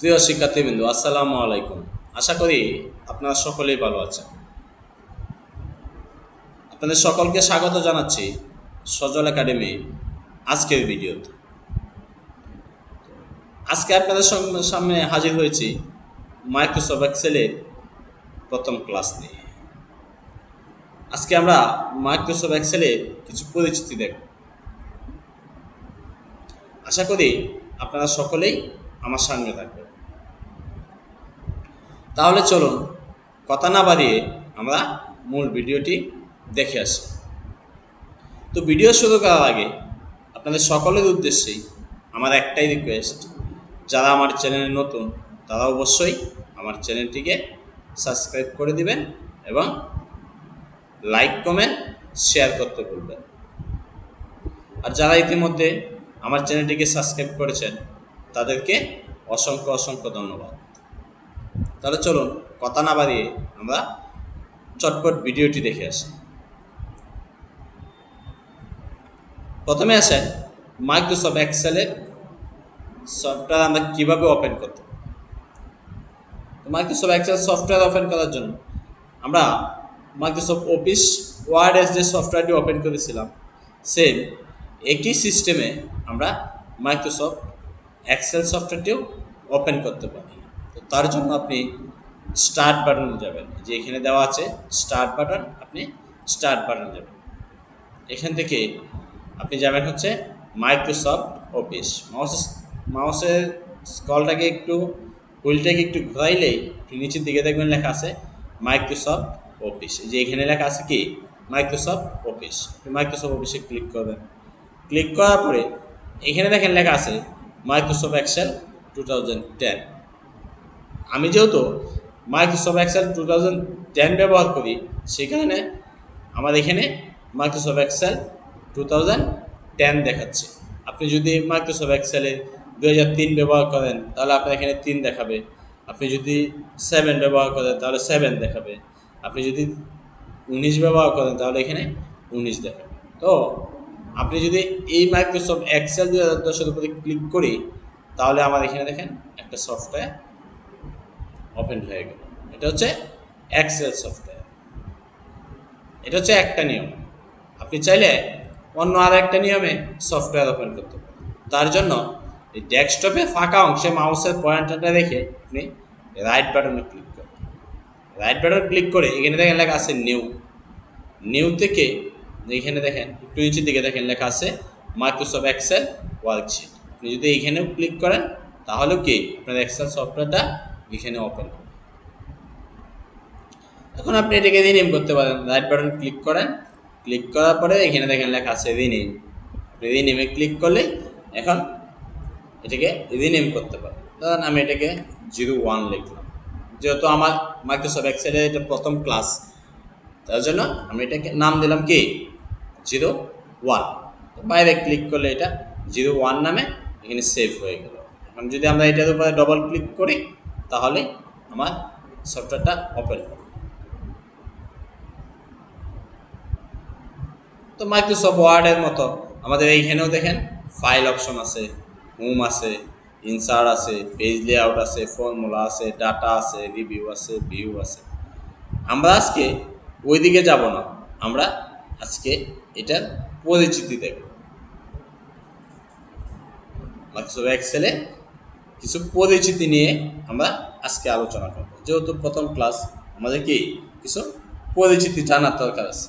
প্রিয় শিক্ষার্থীবৃন্দ, আসসালামু আলাইকুম। আশা করি আপনারা সকলেই ভালো আছেন। আপনাদের সকলকে স্বাগত জানাচ্ছি সজল একাডেমি আজকের ভিডিওতে। আজকে আপনাদের সম- সামনে হাজির হয়েছি মাইক্রোসফট এক্সেলের প্রথম ক্লাস নিয়ে। আজকে আমরা মাইক্রোসফট এক্সেলের কিছু পরিচিতি দেখব। আশা করি আপনারা সকলেই আমার সঙ্গে থাকবে। তাহলে চলুন, কথা না বাড়িয়ে আমরা মূল ভিডিওটি দেখে আসি। তো ভিডিও শুরু করার আগে আপনাদের সকলের উদ্দেশ্যেই আমার একটাই রিকোয়েস্ট যারা আমার চ্যানেলে নতুন, তারা অবশ্যই আমার চ্যানেলটিকে সাবস্ক্রাইব করে দিবেন এবং লাইক কমেন্ট শেয়ার করতে ভুলবেন আর যারা ইতিমধ্যে আমার চ্যানেলটিকে সাবস্ক্রাইব করেছেন তাদেরকে অসংখ্য অসংখ্য ধন্যবাদ। তাহলে চলুন কথা না বাড়িয়ে আমরা চটপট ভিডিওটি দেখে আসি। প্রথমে আসেন মাইক্রোসফট এক্সেলের সফটওয়্যার আমরা কীভাবে ওপেন করতে মাইক্রোসফট এক্সেল সফটওয়্যার ওপেন করার জন্য আমরা মাইক্রোসফট অফিস ওয়ার্ড এস যে সফটওয়্যারটি ওপেন করেছিলাম। সেম একই সিস্টেমে আমরা মাইক্রোসফট এক্সেল সফটওয়্যারটিও ওপেন করতে পারি। তো তার জন্য আপনি স্টার্ট বাটনে যাবেন। যে এখানে দেওয়া আছে স্টার্ট বাটন আপনি স্টার্ট বাটনে যাবেন। এখান থেকে আপনি যাবেন হচ্ছে মাইক্রোসফট অফিস মাউস মাউসের স্কলটাকে একটু হুইলটাকে একটু ঘোরাইলেই আপনি নিচের দিকে দেখবেন লেখা আছে মাইক্রোসফট অফিস যে এখানে লেখা আছে কি? মাইক্রোসফট অফিস মাইক্রোসফট অফিসে ক্লিক করবেন। ক্লিক করার পরে এখানে দেখেন লেখা আছে মাইক্রোসফট এক্সেল টু আমি যেহেতু মাইক্রোসফট এক্সেল টু ব্যবহার করি, সেই কারণে আমার এখানে মাইক্রোসফট এক্সেল টু দেখাচ্ছে। আপনি যদি মাইক্রোসফট এক্সেলে দু হাজার তিন ব্যবহার করেন, তাহলে আপনার এখানে তিন দেখাবে। আপনি যদি সেভেন ব্যবহার করেন, তাহলে সেভেন দেখাবে। আপনি যদি উনিশ ব্যবহার করেন, তাহলে এখানে উনিশ দেখাবে। তো আপনি যদি এই মাইক্রোসফট এক্সেল দুই হাজার দশের উপরে ক্লিক করি, তাহলে আমার এখানে দেখেন একটা সফটওয়্যার ওপেন হয়ে গেল। এটা হচ্ছে এক্সেল সফটওয়্যার এটা হচ্ছে একটা নিয়ম। আপনি চাইলে অন্য আর একটা নিয়মে সফটওয়্যার ওপেন করতে পারেন। তার জন্য এই ডেস্কটপে ফাঁকা অংশে মাউসের পয়েন্টারটা রেখে আপনি রাইট বাটনে ক্লিক করেন। রাইট বাটন ক্লিক করে এখানে দেখেন লেখা আছে নিউ নিউ থেকে এখানে দেখেন, একটু নিচের দিকে দেখেন লেখা আছে মাইক্রোসফট এক্সেল ওয়ার্কশিট আপনি যদি এইখানেও ক্লিক করেন তাহলেও কি? আপনার এক্সেল সফটওয়্যারটা এখানে ওপেন এখন আপনি এটাকে রিনেম করতে পারেন। রাইট বাটন ক্লিক করেন। ক্লিক করার পরে এখানে দেখেন লেখা আছে রিনেম আপনি রিনেমে ক্লিক করলে এখন এটাকে রিনেম করতে পারেন। ধরেন আমি এটাকে জিরো ওয়ান লিখলাম। যেহেতু আমার মাইক্রোসফট এক্সেলের এটা প্রথম ক্লাস তার জন্য আমি এটাকে নাম দিলাম কি? Zero one. বাইরে ক্লিক করলে এটা জিরো ওয়ান নামে এখানে সেভ হয়ে গেল। এখন যদি আমরা এটার উপরে ডবল ক্লিক করি, তাহলে আমার সফটওয়্যারটা ওপেন হবে। তো মাইক্রোসফট ওয়ার্ডের মতো আমাদের এইখানেও দেখেন ফাইল অপশন আছে হোম আছে ইনসার্ট আছে পেজ লেআউট আছে ফর্মুলা আছে ডাটা আছে রিভিউ আছে ভিউ আছে। আমরা আজকে ওই দিকে যাব না। আমরা আজকে এটার পরিচিতি দেখব মাইক্রোসফট এক্সেলে কিছু পরিচিতি নিয়ে আমরা আজকে আলোচনা করব। যেহেতু প্রথম ক্লাস আমাদের কি কিছু পরিচিতি জানার দরকার আছে।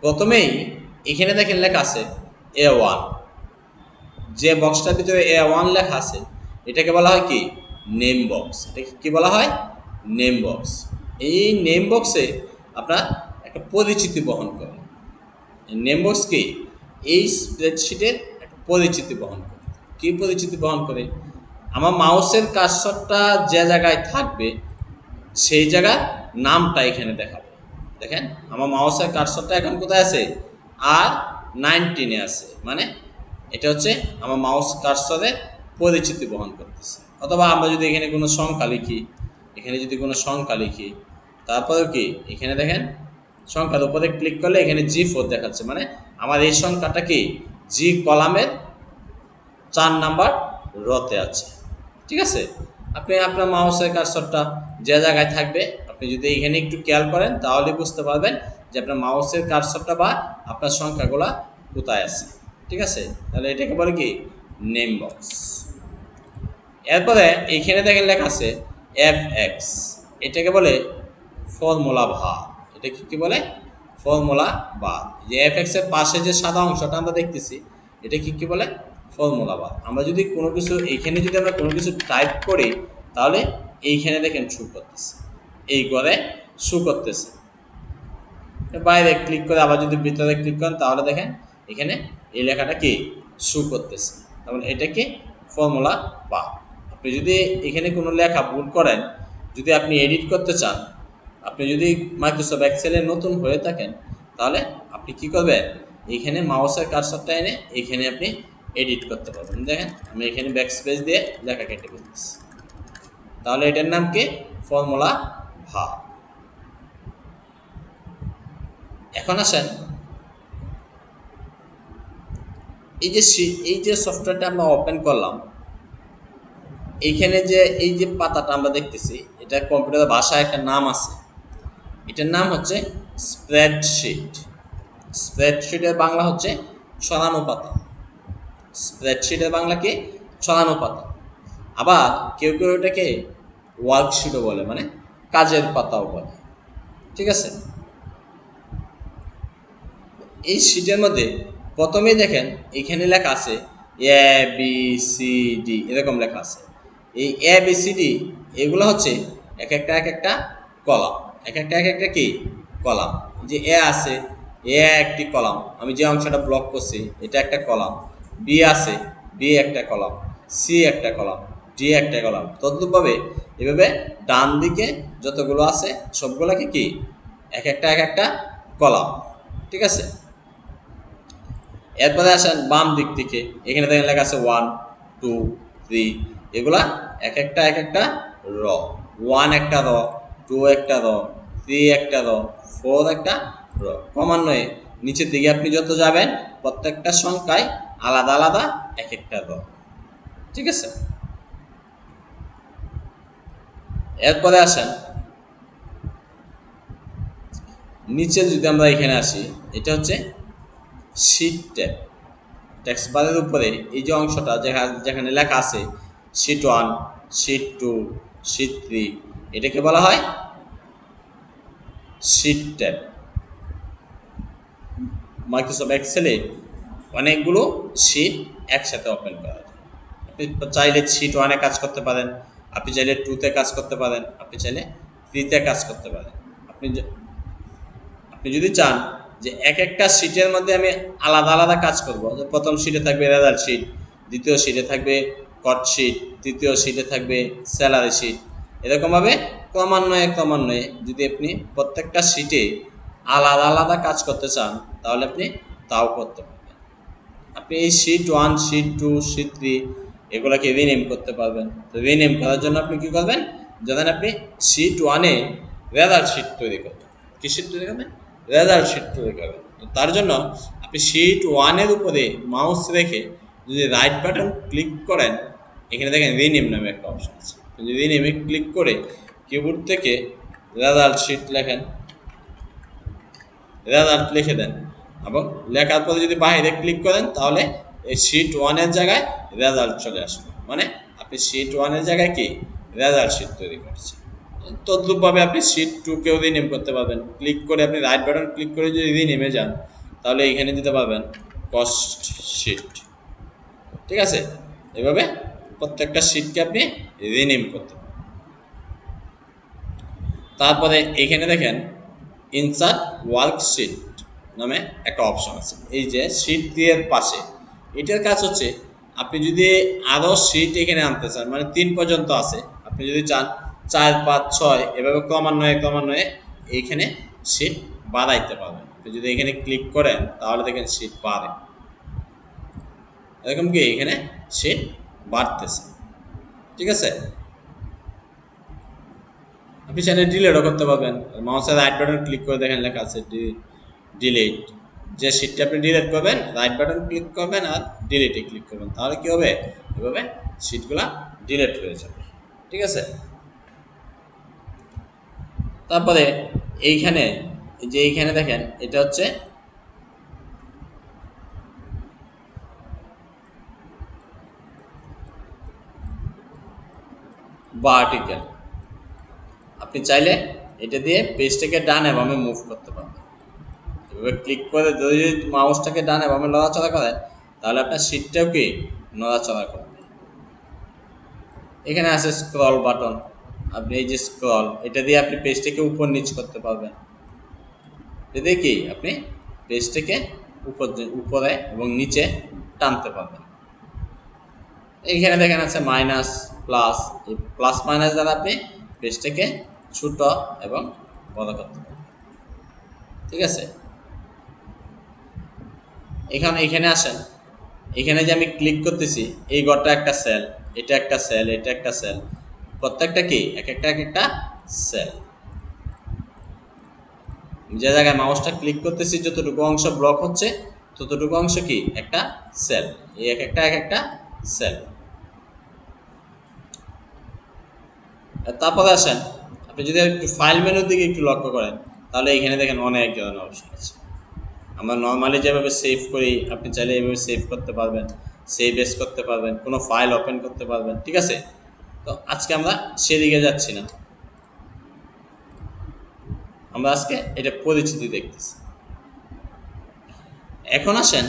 প্রথমেই এখানে দেখেন লেখা আছে এ ওয়ান যে বক্সটার ভিতরে এ ওয়ান লেখা আছে, এটাকে বলা হয় কি? নেম বক্স এটাকে কি বলা হয়? নেম বক্স এই নেম বক্সে আপনার একটা পরিচিতি বহন করে। নেম বক্স এই স্প্রেডশিটের একটা পরিচিতি বহন করে। কী পরিচিতি বহন করে? আমার মাউসের কাজটা যে জায়গায় থাকবে, সেই জায়গার নামটা এখানে দেখাবে। দেখেন, আমার মাউসের কার্সরটা এখন কোথায় আছে? আর নাইনটিনে আছে। মানে এটা হচ্ছে আমার মাউস কার্সরে পরিচিতি বহন করতেছে। অথবা আমরা যদি এখানে কোনো সংখ্যা লিখি, এখানে যদি কোনো সংখ্যা লিখি তারপরে কি? এখানে দেখেন সংখ্যার উপরে ক্লিক করলে এখানে জি ফোর দেখাচ্ছে। মানে আমার এই সংখ্যাটা কি? জি কলামের চার নাম্বার রতে আছে। ঠিক আছে? আপনি আপনার মাউসের কার্সরটা যে জায়গায় থাকবে, আপনি যদি এখানে একটু খেয়াল করেন, তাহলে বুঝতে পারবেন যে আপনার মাউসের কার্সরটা বা আপনার সংখ্যাগুলা কোথায় আছে। ঠিক আছে? তাহলে এটাকে বলে কি? নেম বক্স এরপরে এইখানে দেখেন লেখা আছে এফ এক্স এটাকে বলে ফর্মুলা ভাগ এটা কি বলে? ফর্মুলা ভাগ যে এফ এক্সের পাশে যে সাদা অংশটা আমরা দেখতেছি, এটা কি কি বলে? ফর্মুলা ভাগ আমরা যদি কোনো কিছু এইখানে যদি আমরা কোনো কিছু টাইপ করি, তাহলে এইখানে দেখেন শু করতেছে। এই করে শু করতেছে। বাইরে ক্লিক করে আবার যদি ভিতরে ক্লিক করেন, তাহলে দেখেন এখানে এই লেখাটা কি? শু করতেছে। তখন এটা কি? ফর্মুলা বা আপনি যদি এখানে কোনো লেখা ভুল করেন, যদি আপনি এডিট করতে চান আপনি যদি মাইক্রোসফট এক্সেলে নতুন হয়ে থাকেন, তাহলে আপনি কি করবেন? এইখানে মাউসের কার্সরটা এনে এইখানে আপনি এডিট করতে পারবেন। দেখেন, আমি এখানে ব্যাক স্পেস দিয়ে লেখা কেটে ফেলতেছি। তাহলে এটার নাম কি? ফর্মুলা ভা এখন আসেন, এই যে এই যে সফটওয়্যারটা আমরা ওপেন করলাম এইখানে যে এই যে পাতাটা আমরা দেখতেছি, এটা কম্পিউটার ভাষায় একটা নাম আছে। এটার নাম হচ্ছে স্প্রেডশিট। স্প্রেডশিটের বাংলা হচ্ছে ছড়ানো পাতা স্প্রেডশিটের বাংলা কি? ছড়ানো পাতা আবার কেউ কেউ এটাকে ওয়ার্কশিটও বলে মানে কাজের পাতাও বলে। ঠিক আছে? এই শিটের মধ্যে প্রথমেই দেখেন, এখানে লেখা আছে এ বি সি ডি এরকম লেখা আছে। এই এ বি সি ডি এগুলো হচ্ছে এক একটা এক একটা কলাম। এক একটা এক একটা কি? কলাম। যে এ আছে, এ একটি কলাম। আমি যে অংশটা ব্লক করছি, এটা একটা কলাম। বি আছে, বি একটা কলাম। সি একটা কলাম, ডি একটা কলাম। তদ্রুপভাবে এভাবে ডান দিকে যতগুলো আছে, সবগুলোকে কি? এক একটা এক একটা কলাম। ঠিক আছে? এরপরে আসেন বাম দিক থেকে। এখানে দেখেন লেখা আছে ওয়ান টু থ্রি এগুলা এক একটা এক একটা র। ওয়ান একটা র টু একটা র। থ্রি একটা র ফোর একটা র ক্রমান্বয়ে নিচের দিকে আপনি যত যাবেন, প্রত্যেকটা সংখ্যায় আলাদা আলাদা এক একটা র ঠিক আছে? এরপরে আসেন। নিচে যদি আমরা এখানে আসি, এটা হচ্ছে শিট ট্যাব টেক্সট বারের উপরে এই যে অংশটা যেখানে লেখা আছে sheet one sheet two sheet three এটাকে বলা হয় শিট ট্যাব মাইক্রোসফট এক্সেলে অনেকগুলো শিট একসাথে ওপেন করা যায় আপনি চাইলে শিট ওয়ানে কাজ করতে পারেন, আপনি চাইলে টুতে কাজ করতে পারেন, আপনি চাইলে থ্রিতে কাজ করতে পারেন। আপনি আপনি যদি চান যে এক একটা শিটের মধ্যে আমি আলাদা আলাদা কাজ করব প্রথম শিটে থাকবে রেজাল্ট শিট দ্বিতীয় শিটে থাকবে কট শিট তৃতীয় শিটে থাকবে স্যালারি শিট এরকমভাবে ক্রমান্বয়ে ক্রমান্বয়ে যদি আপনি প্রত্যেকটা সিটে আলাদা আলাদা কাজ করতে চান, তাহলে আপনি তাও করতে পারবেন। আপনি এই sheet one sheet two sheet three এগুলোকে রিনেম করতে পারবেন। তো রিনেম করার জন্য আপনি কী করবেন? যখন আপনি সিট ওয়ানে রেজাল্ট শিট তৈরি করবেন। কি শিট তৈরি করবেন? রেজাল্ট শিট তৈরি করবেন। তো তার জন্য আপনি শিট ওয়ানের উপরে মাউস রেখে যদি রাইট বাটন ক্লিক করেন, এখানে দেখেন রিনেম নামে একটা অপশন আছে। যদি রিনেমে ক্লিক করে কিবোর্ড থেকে রেজাল্ট শিট লেখেন। রেজাল্ট লিখে দেন। এবং লেখার পরে যদি বাইরে ক্লিক করেন, তাহলে এই শিট ওয়ানের জায়গায় রেজাল্ট চলে আসবে। মানে আপনি শিট ওয়ানের জায়গায় কি? রেজাল্ট শিট তৈরি করছেন। তদ্রুপভাবে আপনি শিট টুকেও রিনেম করতে পারবেন। ক্লিক করে আপনি রাইট বাটন ক্লিক করে যদি রিনেমে যান, তাহলে এখানে দিতে পারবেন কস্ট শিট ঠিক আছে? এভাবে প্রত্যেকটা শিটকে আপনি রিনেম করতে পারবেন। তারপরে এখানে দেখেন ইনসার্ট ওয়ার্কশিট নামে একটা অপশন আছে। এই যে শিট দিয়ে পাশে, এটার কাজ হচ্ছে আপনি যদি আরও শিট এখানে আনতে চান মানে তিন পর্যন্ত আছে, আপনি যদি চান চার, পাঁচ, ছয়, এভাবে ক্রমান্বয়ে ক্রমান্বয়ে এইখানে শিট বাড়াইতে পারবেন। আপনি যদি এখানে ক্লিক করেন, তাহলে দেখেন শিট বাড়ে। এরকম কি এখানে শিট বাড়তেছে। ঠিক আছে? আপনি চাইলে ডিলেটও করতে পারবেন। মাউসের রাইট বাটন ক্লিক করে দেখেন লেখা আছে ডিলিট যে শিটটা আপনি ডিলিট করবেন রাইট বাটন ক্লিক করবেন আর ডিলিটে ক্লিক করবেন। তাহলে কী হবে? এভাবে শিটগুলা ডিলেট হয়ে যাবে। ঠিক আছে? তারপরে এইখানে যে এইখানে দেখেন, এটা হচ্ছে ভার্টিক্যাল আপনি চাইলে এটা দিয়ে পেজটাকে ডানে বামে মুভ করতে পারবেন এভাবে ক্লিক করে যদি মাউসটাকে ডানে বামে নড়াচড়া করেন তাহলে আপনার সিটটাও কি নড়াচড়া করবে। এখানে আছে স্ক্রল বাটন আপনি এই যে স্ক্রল এটা দিয়ে আপনি পেজটাকে উপর নিচ করতে পারবেন। এতে কি? আপনি পেজটাকে উপর উপরে এবং নিচে টানতে পারবেন। এইখানে দেখেন আছে মাইনাস প্লাস এই প্লাস মাইনাস দ্বারা আপনি পেজটাকে ছোট এবং বড় করতে ঠিক আছে? এখানে এখানে আসেন। এখানে যে আমি ক্লিক করতেছি, এই ঘরটা একটা সেল এটা একটা সেল এটা একটা সেল প্রত্যেকটা কি? এক একটা এক একটা সেল যে জায়গায় মাউসটা ক্লিক করতেছি, যতটুকু অংশ ব্লক হচ্ছে, ততটুকু অংশ কি? একটা সেল এই এক একটা এক একটা সেল তারপরে আসেন। আপনি যদি একটু ফাইল মেনুর দিকে একটু লক্ষ্য করেন, তাহলে এখানে দেখেন অনেক ধরনের অপশন আছে। আমরা নর্মালি যেভাবে সেভ করি, আপনি চাইলে এইভাবে সেভ করতে পারবেন সেভ এস করতে পারবেন, কোনো ফাইল ওপেন করতে পারবেন, ঠিক আছে? তো আজকে আমরা সেদিকে যাচ্ছি না। আমরা আজকে এটা পরিচিতি দেখতেছি। এখন আসেন,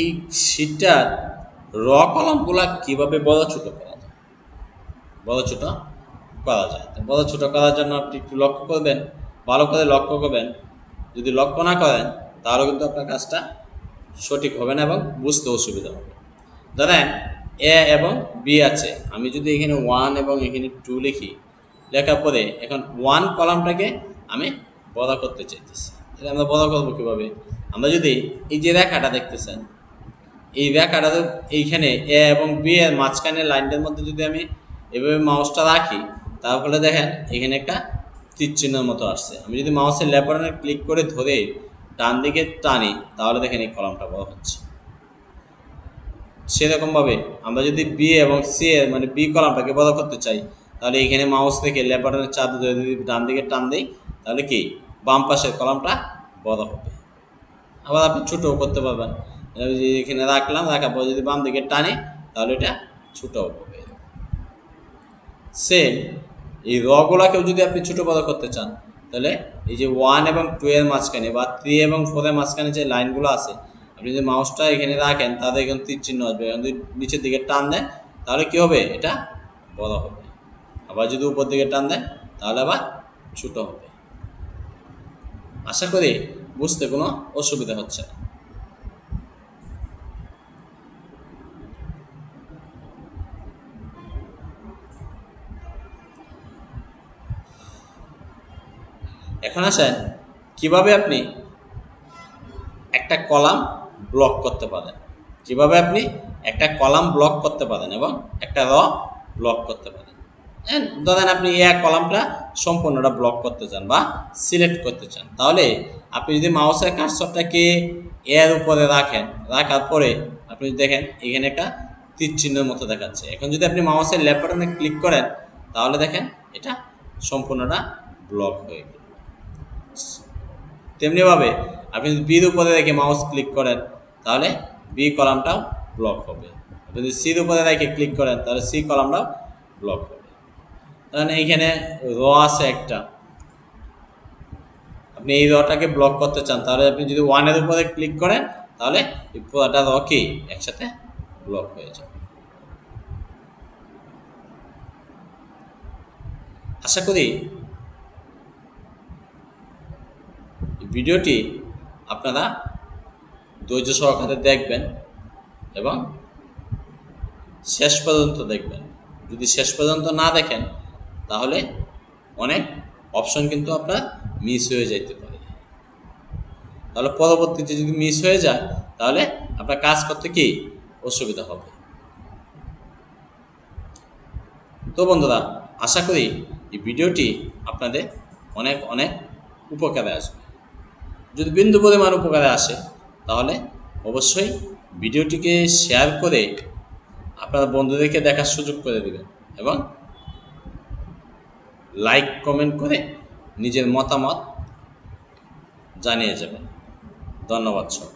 এই শীটটার র কলমগুলা কীভাবে বড় ছোট করা? বড় ছোট করা যায়। তো বড় ছোট করার জন্য আপনি একটু লক্ষ্য করবেন, ভালো করে লক্ষ্য করবেন। যদি লক্ষ্য না করেন, তাহলে কিন্তু আপনার কাজটা সঠিক হবে না এবং বুঝতে অসুবিধা হবে। ধরেন, এ এবং বি আছে। আমি যদি এখানে ওয়ান এবং এখানে টু লিখি, লেখার পরে এখন ওয়ান কলামটাকে আমি বড় করতে চাইতেছি। তাহলে আমরা বড় করব কীভাবে? আমরা যদি এই যে রেখাটা দেখতেছেন, এই রেখাটা এইখানে এ এবং বি এর মাঝখানে লাইনটার মধ্যে যদি আমি এভাবে মাউসটা রাখি তাহলে দেখেন এখানে একটা তীর চিহ্নের মতো আসছে। আমি যদি মাউসের লেপারনে ক্লিক করে ধরে ডান দিকে টানি, তাহলে দেখেন এই কলমটা বড় হচ্ছে। সেরকমভাবে আমরা যদি বি এবং সি এর মানে বি কলামটাকে বড় করতে চাই, তাহলে এখানে মাউস থেকে লেপারনের চাপ ধরে যদি ডান দিকে টান দিই, তাহলে কি? বাম পাশের কলামটা বড় হবে। আবার আপনি ছোটও করতে পারবেন। এখানে রাখলাম, রাখার পর যদি বাম দিকে টানি, তাহলে এটা ছোট হবে। সেম এই রগুলাকেও যদি আপনি ছোট বড় করতে চান, তাহলে এই যে ওয়ান এবং টু এর মাঝখানে বা থ্রি এবং ফোরের মাঝখানে যে লাইনগুলো আছে, আপনি যদি মাউসটা এখানে রাখেন তাহলে এখানে তীর চিহ্ন আসবে। যদি নিচের দিকে টান দেন, তাহলে কী হবে? এটা বড় হবে। আবার যদি উপর দিকে টান দেন, তাহলে আবার ছোটো হবে। আশা করি বুঝতে কোনো অসুবিধা হচ্ছে না। এখন আসেন, কীভাবে আপনি একটা কলাম ব্লক করতে পারেন? কীভাবে আপনি একটা কলাম ব্লক করতে পারেন এবং একটা র ব্লক করতে পারেন? হ্যাঁ ধরেন আপনি এক কলামটা সম্পূর্ণটা ব্লক করতে চান বা সিলেক্ট করতে চান। তাহলে আপনি যদি মাউসের কার্সরটাকে এর উপরে রাখেন, রাখার পরে আপনি দেখেন এখানে একটা তীর চিহ্নের মতো দেখাচ্ছে। এখন যদি আপনি মাউসের বাটনে ক্লিক করেন, তাহলে দেখেন এটা সম্পূর্ণটা ব্লক হয়ে গেল। তেমনিভাবে আপনি যদি বির উপরে রেখে মাউস ক্লিক করেন, তাহলে বি কলামটাও ব্লক হবে। যদি সির উপরে রেখে ক্লিক করেন, তাহলে সি কলামটাও ব্লক হবে। তাহলে এইখানে র আছে একটা। আপনি এই রটাকে ব্লক করতে চান, তাহলে আপনি যদি ওয়ানের উপরে ক্লিক করেন, তাহলে এই পুরোটা র কি? একসাথে ব্লক হয়ে যাবে। আশা করি ভিডিওটি আপনারা ধৈর্য সহকারে দেখবেন এবং শেষ পর্যন্ত দেখবেন। যদি শেষ পর্যন্ত না দেখেন, তাহলে অনেক অপশন কিন্তু আপনার মিস হয়ে যেতে পারে। তাহলে পরবর্তীতে যদি মিস হয়ে যায়, তাহলে আপনার কাজ করতে কি অসুবিধা হবে? তো বন্ধুরা, আশা করি এই ভিডিওটি আপনাদের অনেক অনেক উপকারে আসবে। যদি বিন্দু পরিমাণ উপকারে আসে, তাহলে অবশ্যই ভিডিওটিকে শেয়ার করে আপনার বন্ধুদেরকে দেখার সুযোগ করে দেবেন এবং লাইক কমেন্ট করে নিজের মতামত জানিয়ে যাবেন। ধন্যবাদ সবাই